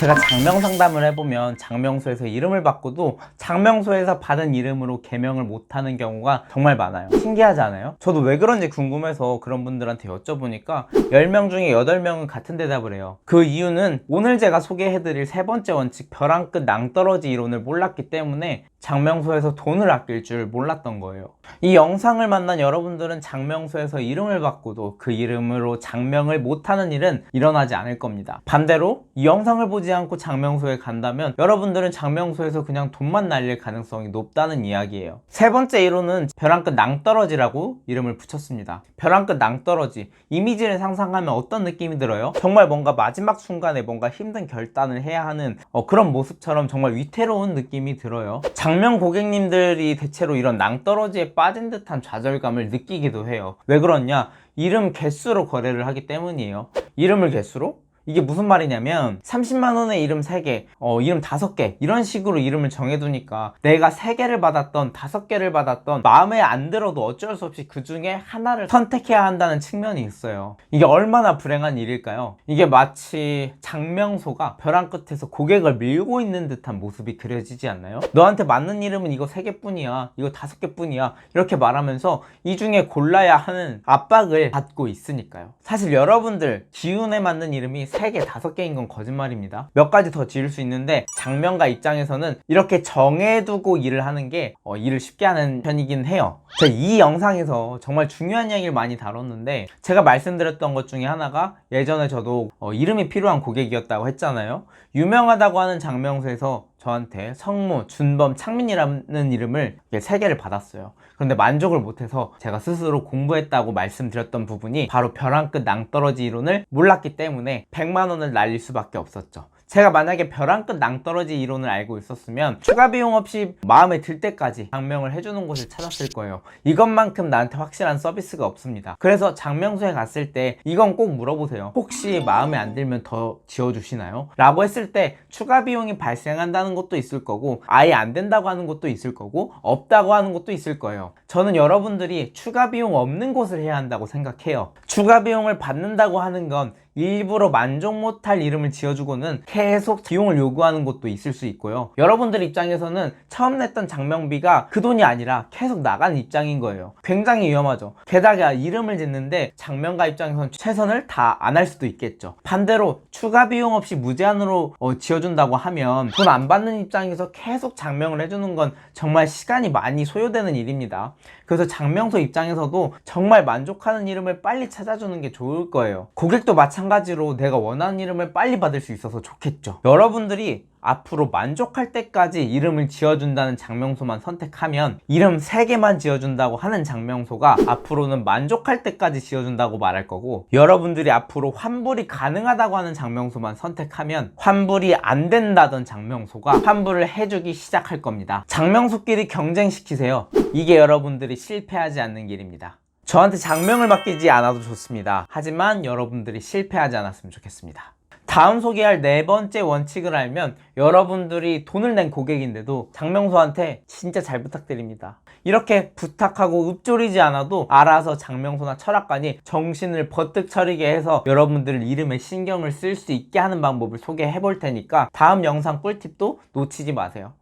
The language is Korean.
제가 장명 상담을 해보면 장명소에서 이름을 바꿔도 장명소에서 받은 이름으로 개명을 못하는 경우가 정말 많아요. 신기하지 않아요? 저도 왜 그런지 궁금해서 그런 분들한테 여쭤보니까 10명 중에 8명은 같은 대답을 해요. 그 이유는 오늘 제가 소개해드릴 세 번째 원칙 벼랑 끝 낭떠러지 이론을 몰랐기 때문에 장명소에서 돈을 아낄 줄 몰랐던 거예요. 이 영상을 만난 여러분들은 장명소에서 이름을 바꾸도 그 이름으로 장명을 못하는 일은 일어나지 않을 겁니다. 반대로 이 영상을 보지 않고 장명소에 간다면 여러분들은 장명소에서 그냥 돈만 날릴 가능성이 높다는 이야기예요. 세 번째 이론은 벼랑 끝 낭떠러지라고 이름을 붙였습니다. 벼랑 끝 낭떠러지 이미지를 상상하면 어떤 느낌이 들어요? 정말 뭔가 마지막 순간에 뭔가 힘든 결단을 해야 하는 어, 그런 모습처럼 정말 위태로운 느낌이 들어요. 장명 고객님들이 대체로 이런 낭떠러지에 빠진 듯한 좌절감을 느끼기도 해요. 왜 그러냐? 이름 개수로 거래를 하기 때문이에요. 이름을 개수로? 이게 무슨 말이냐면 30만원에 이름 3개, 어, 이름 5개 이런 식으로 이름을 정해두니까 내가 3개를 받았던 5개를 받았던 마음에 안 들어도 어쩔 수 없이 그 중에 하나를 선택해야 한다는 측면이 있어요. 이게 얼마나 불행한 일일까요? 이게 마치 장명소가 벼랑 끝에서 고객을 밀고 있는 듯한 모습이 그려지지 않나요? 너한테 맞는 이름은 이거 3개뿐이야, 이거 5개뿐이야 이렇게 말하면서 이 중에 골라야 하는 압박을 받고 있으니까요. 사실 여러분들 기운에 맞는 이름이 3개, 5개인 건 거짓말입니다. 몇 가지 더 지을 수 있는데 장명가 입장에서는 이렇게 정해두고 일을 하는 게 어, 일을 쉽게 하는 편이긴 해요. 제가 이 영상에서 정말 중요한 이야기를 많이 다뤘는데 제가 말씀드렸던 것 중에 하나가 예전에 저도 어, 이름이 필요한 고객이었다고 했잖아요. 유명하다고 하는 장명소에서 저한테 성무, 준범, 창민이라는 이름을 세 개를 받았어요. 그런데 만족을 못해서 제가 스스로 공부했다고 말씀드렸던 부분이 바로 벼랑 끝 낭떠러지 이론을 몰랐기 때문에 100만 원을 날릴 수밖에 없었죠. 제가 만약에 벼랑 끝 낭떠러지 이론을 알고 있었으면 추가 비용 없이 마음에 들 때까지 장명을 해주는 곳을 찾았을 거예요. 이것만큼 나한테 확실한 서비스가 없습니다. 그래서 장명소에 갔을 때 이건 꼭 물어보세요. 혹시 마음에 안 들면 더 지어주시나요? 라고 했을 때 추가 비용이 발생한다는 것도 있을 거고 아예 안 된다고 하는 것도 있을 거고 없다고 하는 것도 있을 거예요. 저는 여러분들이 추가 비용 없는 곳을 해야 한다고 생각해요. 추가 비용을 받는다고 하는 건 일부러 만족 못할 이름을 지어주고는 계속 비용을 요구하는 곳도 있을 수 있고요. 여러분들 입장에서는 처음 냈던 장명비가 그 돈이 아니라 계속 나가는 입장인 거예요. 굉장히 위험하죠. 게다가 이름을 짓는데 장명가 입장에서는 최선을 다 안 할 수도 있겠죠. 반대로 추가 비용 없이 무제한으로 어, 지어준다고 하면 돈 안 받는 입장에서 계속 장명을 해주는 건 정말 시간이 많이 소요되는 일입니다. 그래서 장명소 입장에서도 정말 만족하는 이름을 빨리 찾아주는 게 좋을 거예요. 고객도 마찬가지로 내가 원하는 이름을 빨리 받을 수 있어서 좋겠죠. 여러분들이 앞으로 만족할 때까지 이름을 지어준다는 장명소만 선택하면 이름 3개만 지어준다고 하는 장명소가 앞으로는 만족할 때까지 지어준다고 말할 거고 여러분들이 앞으로 환불이 가능하다고 하는 장명소만 선택하면 환불이 안 된다던 장명소가 환불을 해주기 시작할 겁니다. 장명소끼리 경쟁시키세요. 이게 여러분들이 실패하지 않는 길입니다. 저한테 장명을 맡기지 않아도 좋습니다. 하지만 여러분들이 실패하지 않았으면 좋겠습니다. 다음 소개할 네 번째 원칙을 알면 여러분들이 돈을 낸 고객인데도 장명소한테 진짜 잘 부탁드립니다. 이렇게 부탁하고 읊조리지 않아도 알아서 장명소나 철학관이 정신을 버뜩 차리게 해서 여러분들 이름에 신경을 쓸 수 있게 하는 방법을 소개해 볼 테니까 다음 영상 꿀팁도 놓치지 마세요.